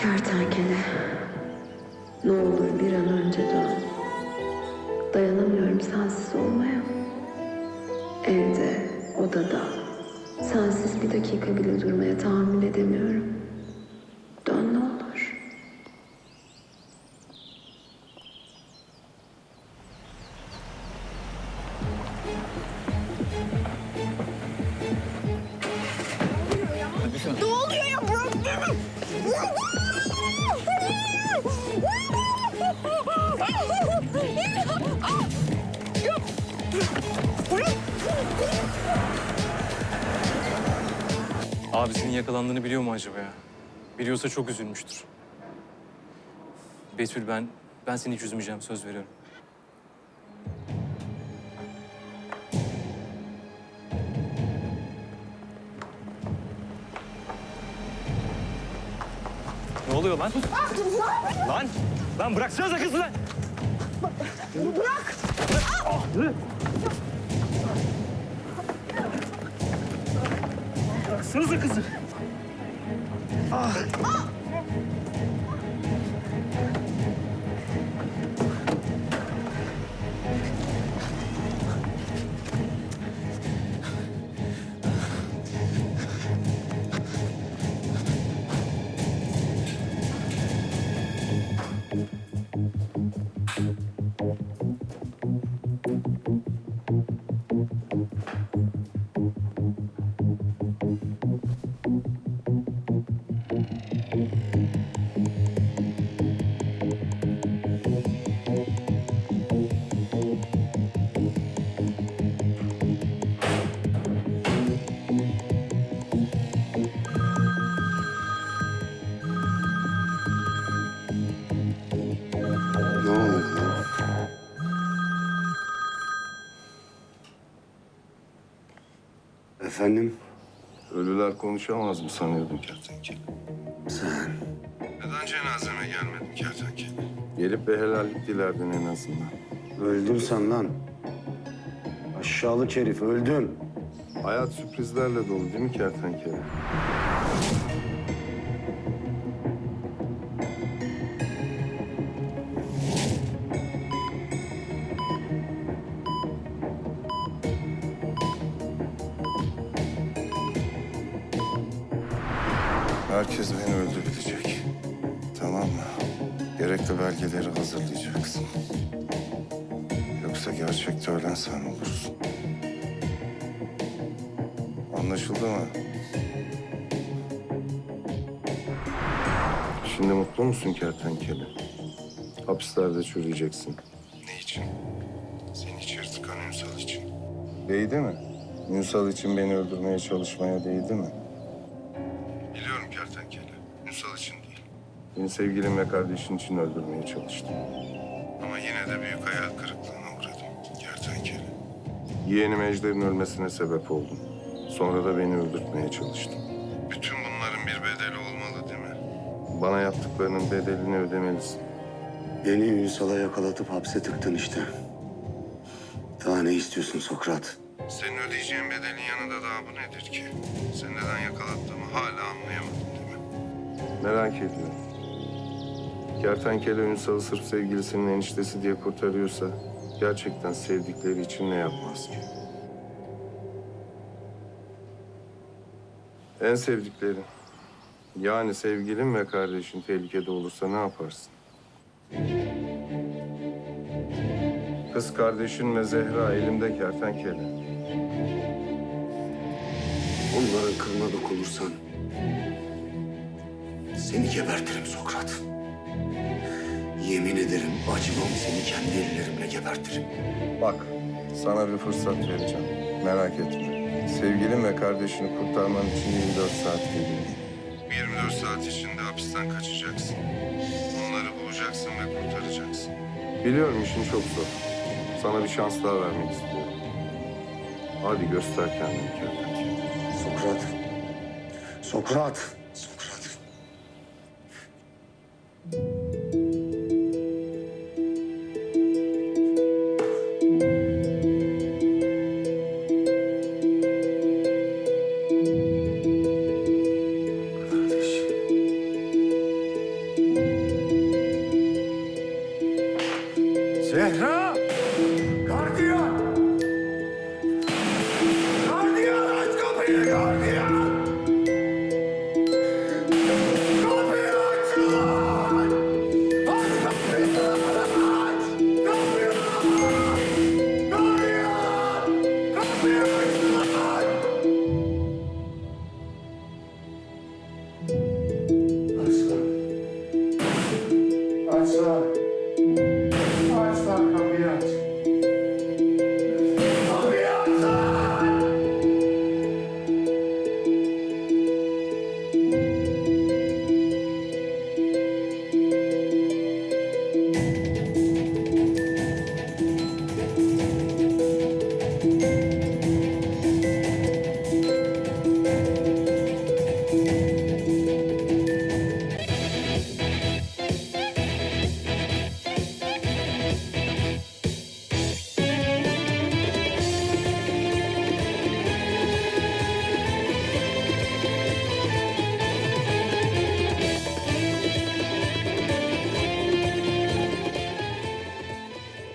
Kertenkele. Ne olur bir an önce dön. Dayanamıyorum sensiz olmaya. Evde, odada. Sensiz bir dakika bile durmaya tahammül edemiyorum. Abisinin yakalandığını biliyor mu acaba ya? Biliyorsa çok üzülmüştür. Betül ben, ben seni hiç üzmeyeceğim söz veriyorum. Ne oluyor lan? Lan! Lan bıraksanıza kızı lan! Bırak! Bıraksanıza kızı! Ne Efendim Ölüler konuşamaz mı sanıyordun kertenkele? sen Neden cenazeme gelmedin kertenkele? Gelip bir helallik dilerdin en azından. öldün sen lan. Aşağılık herif öldün. Hayat sürprizlerle dolu değil mi kertenkele? Herkes beni öldürecek. Tamam mı? Gerekli belgeleri hazırlayacaksın. Yoksa gerçekte ölen sen olursun. Anlaşıldı mı? Şimdi mutlu musun kertenkele? Hapislerde çürüyeceksin. Ne için? Seni içeri tıkan Ünsal için. Değdi mi? Ünsal için beni öldürmeye çalışmaya değdi mi? Beni sevgilim ve kardeşin için öldürmeye çalıştım. Ama yine de büyük hayal kırıklığına uğradım. Kertenkele. Yeğenim Ejder'in ölmesine sebep oldum. Sonra da beni öldürtmeye çalıştın. Bütün bunların bir bedeli olmalı değil mi? Bana yaptıklarının bedelini ödemelisin. Beni Ünsal'a yakalatıp hapse tıktın işte. Daha ne istiyorsun Sokrat? Senin ödeyeceğin bedelin yanında daha bu nedir ki? Seni neden yakalattığımı hala anlayamadın değil mi? Merak ediyorum. Kertenkele Ünsal'ı sırf sevgilisinin eniştesi diye kurtarıyorsa... ...gerçekten sevdikleri için ne yapmaz ki? En sevdiklerin. Yani sevgilin ve kardeşin tehlikede olursa ne yaparsın? Kız kardeşin ve Zehra elimde kertenkele. Onların kılına dokunursan... ...seni gebertirim Sokrat. Yemin ederim acımam seni kendi ellerimle gebertirim. Bak, sana bir fırsat vereceğim. Merak etme. Sevgilin ve kardeşini kurtarman için 24 saat veriyorum. 24 saat içinde hapisten kaçacaksın. Onları bulacaksın ve kurtaracaksın. Biliyorum işin çok zor. Sana bir şans daha vermek istiyorum. Hadi göster kendini kendine. Sokrat. Sokrat. Açlar. Açlar.